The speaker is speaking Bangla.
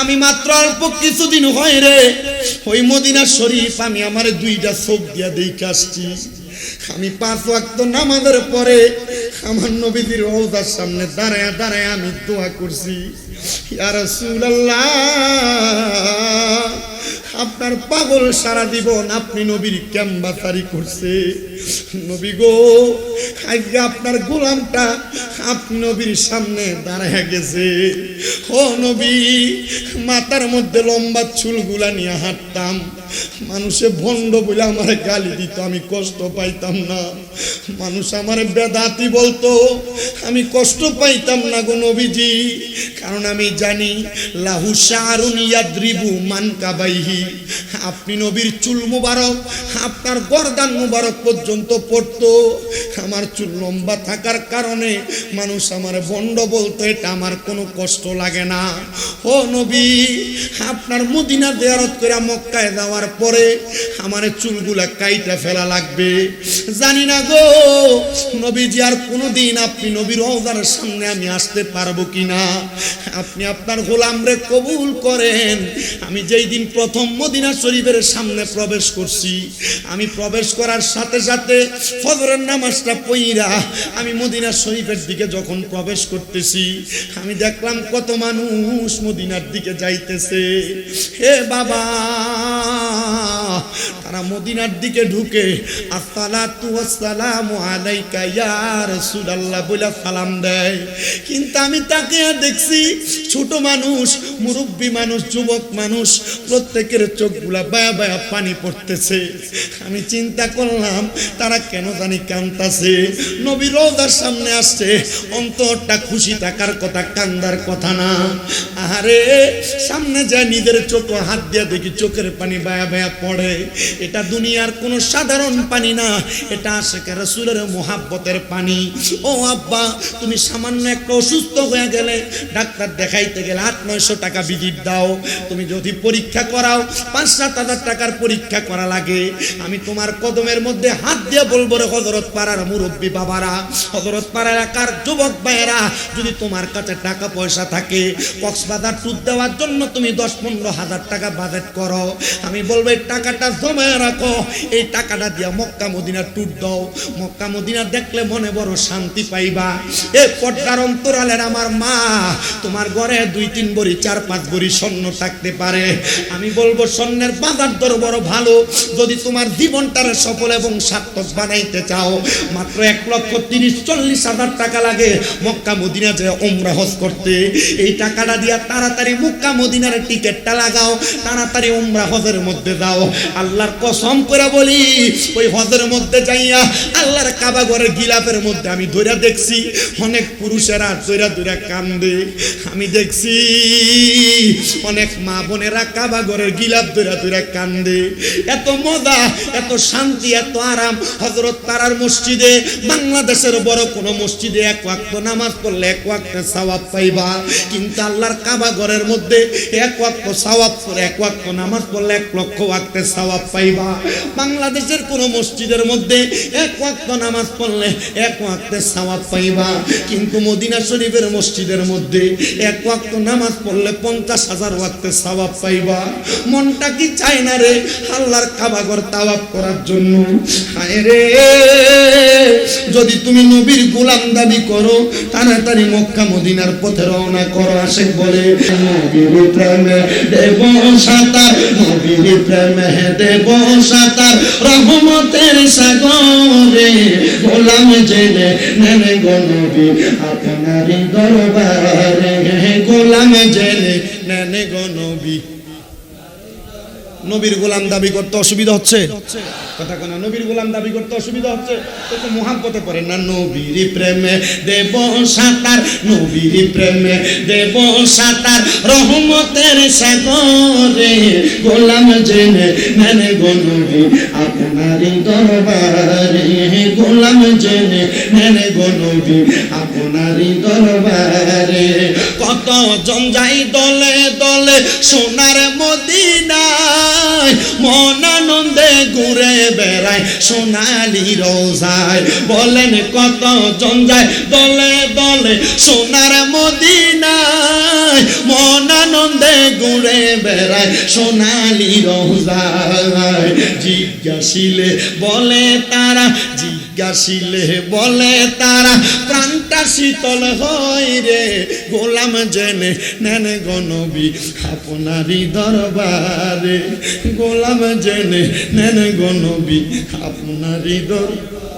আমি মাত্র অল্প কিছুদিন হয় রে। ওই মদিনা শরীফ, আমি আমার দুইটা চোখ দিয়া দেখে আসছি। আমি পাঁচ ওয়াক্ত নামাজের পরে আমার নবীদের রওজার সামনে দাঁড়ায় দাঁড়ায় আমি দোয়া করছি। আর সুল রাসূলুল্লাহ। আপনার পাগল সারা জীবন আপনি নবীর ক্যাম্বাসারি করছে। নবী গো, আজকে আপনার গোলামটা আপনি নবীর সামনে দাঁড়ায় গেছে। ও নবী, মাথার মধ্যে লম্বা চুলগুলা নিয়ে হাঁটতাম। মানুষে ভণ্ড বলে আমার গালি দিত, আমি কষ্ট পাইতাম না। মানুষ আমার বেদাতি বলতো, আমি কষ্ট পাইতাম না গো নবীজি। কারণ আমি জানি, লাহু শাহরুন ইয়াদ্রিবু মান কাবাইহি। আপনি নবীর চুল মুবারক, আপনার গরদান মুবারক পর্যন্ত পড়তো। আমার চুল লম্বা থাকার কারণে মানুষ আমার বন্ড বলতো, এটা আমার কোনো কষ্ট লাগে না। ও নবী, আপনার মদিনা দেয়ারত করে মক্কায় যাওয়ার পরে আমার চুলগুলা কাইটা ফেলা লাগবে। জানি না গো, নবীজি, আর কোনো দিন আপনি নবীর রওজার সামনে আমি আসতে পারব কি না আপনি আপনার গোলাম রে কবুল করেন। আমি যেই দিন প্রথম মদিনা শরীফের সামনে প্রবেশ করছি, আমি প্রবেশ করার সাথে সাথে ফজরের নামাজটা পইরা আমি মদিনা শরীফের দিকে যখন প্রবেশ করতেছি, আমি দেখলাম কত মানুষ মদিনার দিকে যাইতেছে। হে বাবা, তারা মদিনার দিকে ঢুকে সালাম দেয়। কিন্তু আমি তাকে দেখছি ছোট মানুষ, মুরব্বী মানুষ, যুবক মানুষ, প্রত্যেকের চোখগুলা বায়া বায়া পানি পড়তেছে। আমি চিন্তা করলাম, তারা কেন জানি কান্তাছে নবী রোজার সামনে আসছে। অন্তরটা খুশি থাকার কথা, কান্দার কথা না। আরে সামনে যায় নিজের চোখ হাত দিয়ে দেখি চোখের পানি বায়া বায়া পড়ে। এটা দুনিয়ার কোনো সাধারণ পানি না। এটা আশেখের রসুলের মোহাব্বতের পানি। ও আব্বা, তুমি সামান্য একটা অসুস্থ হয়ে গেলে ডাক্তার দেখাইতে গেলে আট, নয়শো টাকা ভিজিট দাও। তুমি যদি পরীক্ষা করাও, পাঁচ, সাত হাজার টাকার পরীক্ষা করা লাগে। আমি তোমার কদমের মধ্যে হাত দিয়ে বলব রে হজরত পাড়ার মুরব্বী বাবারা হজরত পাড়া এলাকার যুবক ভাইয়েরা, যদি তোমার কাছে টাকা পয়সা থাকে, কক্সবাজার ট্যুর দেওয়ার জন্য তুমি দশ পনেরো হাজার টাকা বাজেট করো। আমি বলব, এই টাকাটা জমায় রাখো। এই টাকাটা দিয়া মক্কা মদিনা ট্যুর দাও। মক্কা মদিনা দেখলে মনে বড় শান্তি পাইবা। এ পর্দার অন্তরালের আমার মা, তোমার ঘরে দুই, তিন বড়ি, চার, পাঁচ বড়ি স্বর্ণ থাকতে পারে। আমি বলব, স্বর্ণের বাজার দর বড় ভালো। যদি তোমার জীবনটারে সফল এবং সার্থক বানাইতে চাও মাত্র এক লক্ষ তিরিশ, চল্লিশ হাজার টাকা লাগে। মক্কা মদিনা যে ওমরা হজ করতে। এই টাকাটা দিয়া তাড়াতাড়ি মক্কা মদিনার টিকিটটা লাগাও, তাড়াতাড়ি ওমরা হজের মধ্যে দাও আল্লাহর কসম করে বলি, ওই হজের মধ্যে যাইয়া আল্লাহর কাবা ঘরের গিলাপের মধ্যে আমি ধরে দেখছি, অনেক পুরুষেরা ধরে ধরে কান্দে। আমি দেখছি অনেক মা বোনেরা কাবা ঘরের গিলাপ ধরে ধরে কান্দে। এত মজা, এত শান্তি, এত আরাম হজরত তারার মসজিদে বাংলাদেশের বড় কোনো মসজিদে এক ওয়াক্ত নামাজ পড়লে এক ওয়াক্ত সওয়াব পাইবা। কিন্তু আল্লাহর কাবা ঘরের মধ্যে এক ওয়াক্ত সওয়াব করে এক ওয়াক্ত নামাজ পড়লে এক লক্ষ ওয়াক্তের সওয়াব পাইবা। বাংলাদেশের কোনো মসজিদের মধ্যে এক ওয়াক্ত নামাজ পড়লে এক ওয়াক্তের সওয়াব পাইবা। কিন্তু মদিনা শরীফের মসজিদের মধ্যে এক ওয়াক্ত নামাজ পড়লে পঞ্চাশ হাজার ওয়াক্তের সওয়াব পাইবা। মনটা কি চায় না রে আল্লাহর কাবাগর তাওয়াব করার জন্য? হায় রে! যদি তুমি নবীর গোলাম দাবি করো, তাড়াতাড়ি মক্কা মদিনার পথে রওনা করো আসে বলে, নবীর রহমতের সাগরে গোলাম জেনে নেনে গো দরবারে গোলাম জেনে নেনে গো নবী। নবীর গোলাম দাবি করতে অসুবিধা হচ্ছে? কথা কোনা নবীর গোলাম দাবি করতে অসুবিধা হচ্ছে, তো তো মোহাম্মতে পড়ে, না নবীর প্রেমে দেব সাঁতার, নবীর প্রেমে দেব সাঁতার, রহমতের সাগরে গোলাম জেনে নেনে গো নবী আপনারই দরবারে গোলাম জেনে নেনে গো নবী আপনারই দরবারে জন যাই দলে দলে সোনার মদিনায় মন আনন্দে ঘুরে বেড়ায় সোনালি রোজায়। বলেন কত জন যায় দলে দলে সোনার মদিনায় মন আনন্দে ঘুরে বেড়ায় সোনালি রোজায়। জিজ্ঞাসিলে বলে তারা জিজ্ঞাসিলে বলে, তারা প্রাণটা শীতল হয় রে। গোলাম জেনে নেন গনবি আপনারই দরবারে। গোলাম জেনে নেন গনবি আপনারই দরবারে।